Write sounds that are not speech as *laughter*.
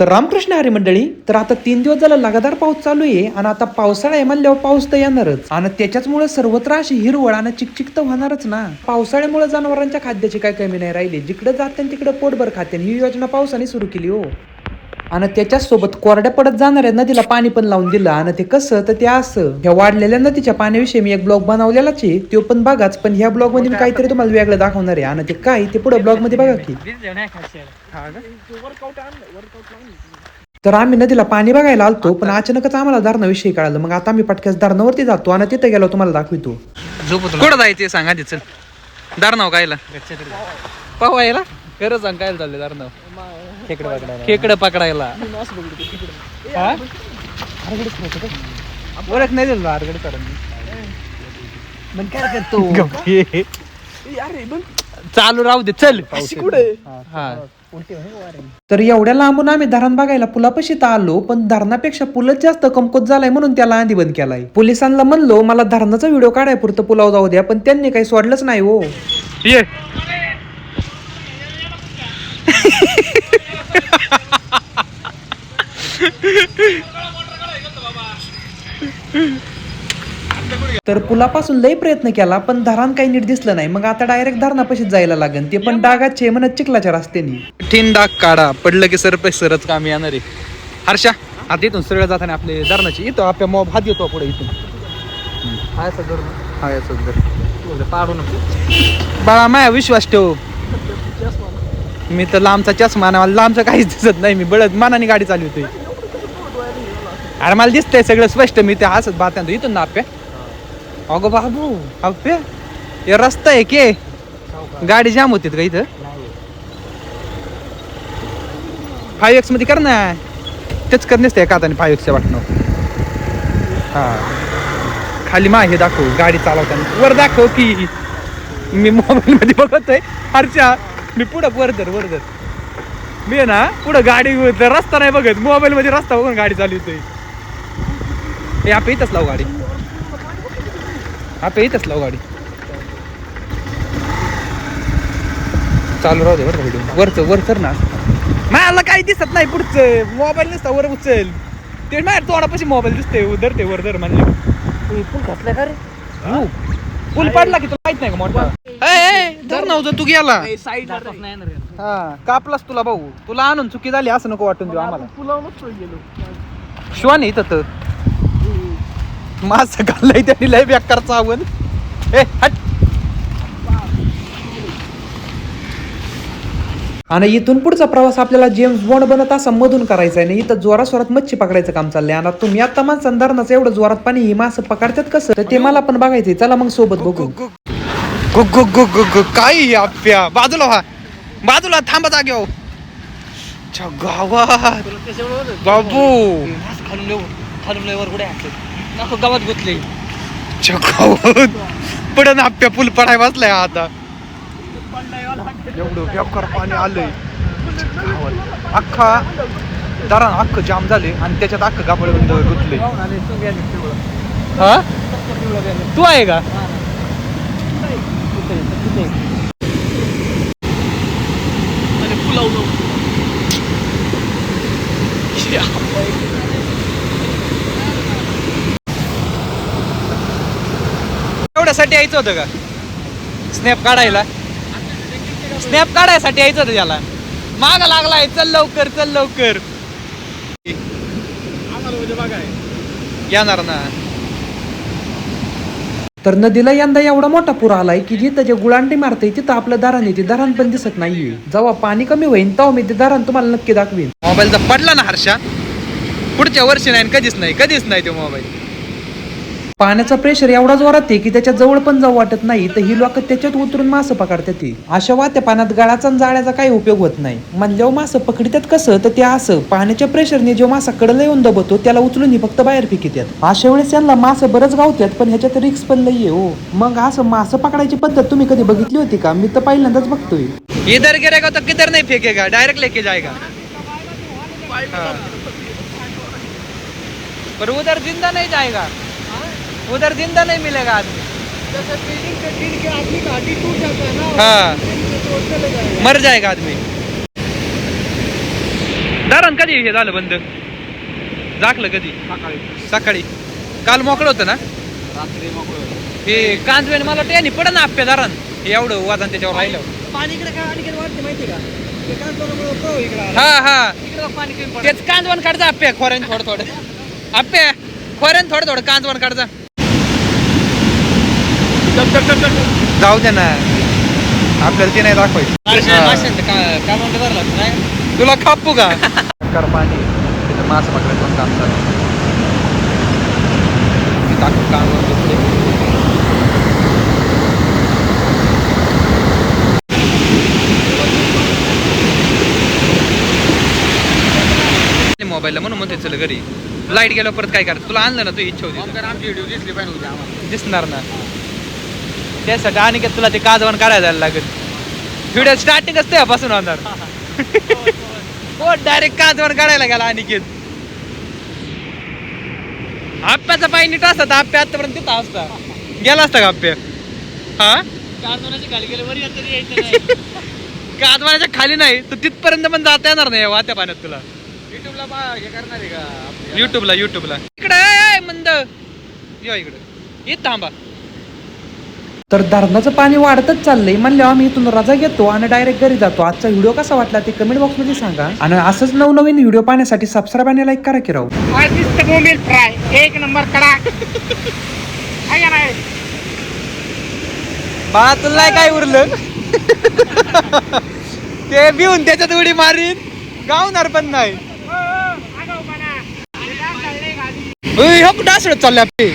तर रामकृष्ण हरी मंडळी तर आता तीन दिवस झाला लगातार पाऊस चालू आहे आणि आता पावसाळा आहे म्हणल्यावर पाऊस तर येणारच. आणि त्याच्याचमुळे सर्वत्र अशी हिरवळ आणि चिकचिक तर होणारच ना. पावसाळ्यामुळे जनावरांच्या खाद्याची काय कमी नाही राहिली. जिकडे जाते तिकडे पोटभर खाते ही योजना पावसाने सुरू केली हो. आणि त्याच्यासोबत कोरड्या पडत जाणाऱ्या नदीला पाणी पण लावून दिलं. आणि ते कसं? तर ते असं. ह्या वाढलेल्या नदीच्या पाण्याविषयी मी एक ब्लॉग बनवलेलाच आहे. तो पण बघाच पण ह्या ब्लॉगमध्ये मी काहीतरी तुम्हाला वेगळं दाखवणार आहे. आणि ते काय? ते पुढे ब्लॉगमध्ये बघा की. तर आम्ही नदीला पाणी बघायला आलतो पण अचानकच आम्हाला धरणाविषयी कळालं. मग आता आम्ही पटक्यास धरणावरती जातो आणि तिथे गेलो तुम्हाला दाखवितो. कुठं जायचे सांगा ते धरणाव कायला? पवायला? खरं सांग काय चाललंय धरणाव. खेकडं पकडायला. हा? ओळख नाही दिलं आरगड सरांनी काय करतो? चालू राहू दे चल. हा तर एवढ्या लांबून आम्ही धरण बघायला पुलापाशी तर आलो पण धरणापेक्षा पुलच जास्त कमकुत झालाय म्हणून त्याला आधी बंद केलाय. पोलिसांना म्हणलो मला धरणाचा व्हिडिओ काढाय पुरतं पुलाव जाऊ द्या पण त्यांनी काही सोडलंच नाही हो. ये. *laughs* तर पुलापासून लई प्रयत्न केला पण धरण काही नीट दिसलं नाही. मग आता डायरेक्ट धरणापाशीच जायला लागेल. ते पण डागाचे म्हणत चिखलाच्या रस्त्याने. ठीन डाग काढा. पडलं की सर पे सरच काम येणार. आहे हर्षा आता इथून सरळ जाताना आपले धरणाची इथं आपल्या मॉब हात येतो पुढे इथून. हा धर. पाडू नको. बाळा माया विश्वास ठेव. मी तर लांबचा चष्मा मला लांबचं काहीच दिसत नाही. मी बळत मानाने गाडी चालवतोय. अरे मला दिसतंय सगळं स्पष्ट. मी ते हसत बात्या इथून ना आप्या अगो बाबू अप्पे हे रस्ता आहे के? गाडी जाम होते का इथं. फाईव्ह एक्समध्ये कर ना. तेच कर नसते का आता फाईव्ह एक्सच्या वाटणं. हा. खाली मा हे दाखव गाडी चालवताना. वर दाखव की. मी मोबाईल मध्ये बघतोय. हरच्या मी पुढं वर धर वर धर. मी आहे ना पुढं गाडी रस्ता नाही बघत. मोबाईल मध्ये रस्ता बघून गाडी चालवतोय. हे आप इथंच लाव गाडी. आपे इथंच लाव गाडी. चालू राहू दे बरं व्हिडिओ वरचं वर तर ना. मला काही दिसत नाही पुढचं. मोबाईल नसता वर उचल. ते माझ्या तोंडापाशी मोबाईल दिसते उधर ते वर धर म्हणले. पूल घातलाय का रे? हो. पूल पडला की तुला माहीत नाही का मोठा? ए, ए, धर नव्हतं तू गेला. साईड. हा कापलास तुला भाऊ. तुला आणून चुकी झाली असं नको वाटून देऊ आम्हाला. गेलो. शिवानी इथं तर. माझं घाललंय त्यांनी लय बेकार चावण ए हट. आणि इथून पुढचा प्रवास आपल्याला जेम्स बॉन्ड बनत असा मधून करायचा आहे आणि इथं जोरात स्वरात मच्छी पकडायचं काम चाललंय. आणि तुम्ही आता माणसं धरणाचं एवढं जोरात पाणी ही मासं पकडतात कसं? तर ते मला पण बघायचंय. चला मग सोबत बघू. गु गु गु गु गु काय ही आप्या बाजूला व्हा. बाजूला थांबा जाग्यावर च्या गावात. बाबू. खालून खालून गावात गुतले. च्या गावात पडन आप्या पूल पडाय बसलाय आता. एवढं बेकार पाणी आलंय. अख्खा दरान अख्खं जाम झाले आणि त्याच्यात अख्खं गाबळ गुतले हा तू आहे का? एवढ्यासाठी यायचं होतं का? स्नॅप काढायला? स्नॅप काढायसाठी यायचं होतं त्याला माग लागलाय चल लवकर चल लवकर. येणार ना. तर नदीला यंदा एवढा मोठा पूर आलाय की जिथं जे गुळांटी मारते तिथं आपलं दारण आहे ते दारण पण दिसत नाहीये. जेव्हा पाणी कमी होईल तेव्हा मी ते दारण तुम्हाला नक्की दाखवीन. मोबाईल जर पडला ना हर्षा पुढच्या वर्षी नाही कधीच नाही कधीच नाही तो मोबाईल पाण्याचा प्रेशर एवढा जोरात आहे की त्याच्याजवळ पण जाऊ वाटत नाही तर ही लोक त्याच्यात उतरून मासं पकडतात ती. अशा वात्या पाण्यात गळाचा आणि जाळ्याचा काही उपयोग होत नाही. म्हणल्यावर मासं पकडतात कसं? तर ते असं पाण्याच्या प्रेशरने जो मासा कडला येऊन दबतो त्याला उचलून ही फक्त बाहेर फेकितात अशा वेळेस यांना मासं बरंच गावतात पण ह्याच्यात रिक्स पण लई हो. मग असं मासं पकडायची पद्धत तुम्ही कधी बघितली होती का? मी तर पहिल्यांदाच बघतोय. इधर गिरेगा तो किधर नहीं फेंकेगा? डायरेक्ट लेके जाएगा। हाँ। पर उधर जिंदा नहीं जाएगा। उधर जिंदा नहीं मिलेगा आदमी। जैसे बिल्डिंग से गिर के आदमी का हड्डी टूट जाता है ना हाँ। तो चले जाएगा। मर जाएगा आदमी। दारण कधी हे झालं बंद। झाकलं कधी सकाळी। काल मोकळं होतं ना? रात्री मोकळं हे कांजवेन मला त्याने पड ना आप्या दारण हे एवढं वजन त्याच्यावर राहिलं. पाणी इकडे काय आणि वाटते माहिती का? ते काय प्रमाणामुळे प्रवाह इकडे आला. हा हा. इकडे पाणी कमी पडलं. तेच कांजवण काढजा आप्या खोऱ्यान थोडं थोडं. आप्या खोऱ्यान थोडं थोडं कांजवण काढजा जाऊ दे ना. आपल्याला ते नाही दाखवायचं? तुला खापू का? कर पाणी. तिथं मास पकडायचं पण काम चालू. ते टाकून काम करतो मोबाईलला म्हणून म्हणते चल घरी. लाइट गेल्यावर परत काय करायचं? तुला आणलं ना तू इच्छा होती आमची व्हिडिओ दिसली पाहिजे. दिसणार ना. त्यासाठी आणि का तुला ते काजवण काढायला जायला लागेल. व्हिडिओ स्टार्टिंगच तेव्हापासून होणार हो डायरेक्ट काजवण काढायला गेला अनिकेत? आप्याचा पाय नीट असता तर आप्या आतापर्यंत तिथं असता. गेला असता का आप्या? हा. काजवानाच्या खाली नाही. तर तिथपर्यंत पण जाता येणार नाही वात्या पाण्यात तुला. युट्यूबला बा- हे करणार आहे का? आपले? युट्यूबला युट्यूबला इकडे मंद. यो इकडे. येत थांबा. तर धरणाचं पाणी वाढतच चाललंय. म्हणल्यावर आम्ही इथून रजा घेतो आणि डायरेक्ट घरी जातो. आजचा व्हिडिओ कसा वाटला ते कमेंट बॉक्समध्ये सांगा. आणि असंच नवनवीन व्हिडिओ पाहण्यासाठी सबस्क्राईब आणि लाईक करा की फ्राय एक नंबर कडा. आहे का नाही? बा तुला काय उरलं? ते भिवून त्याच्यात उडी मारीन. गावणार पण नाही. हो, हो. हे काय चाललंय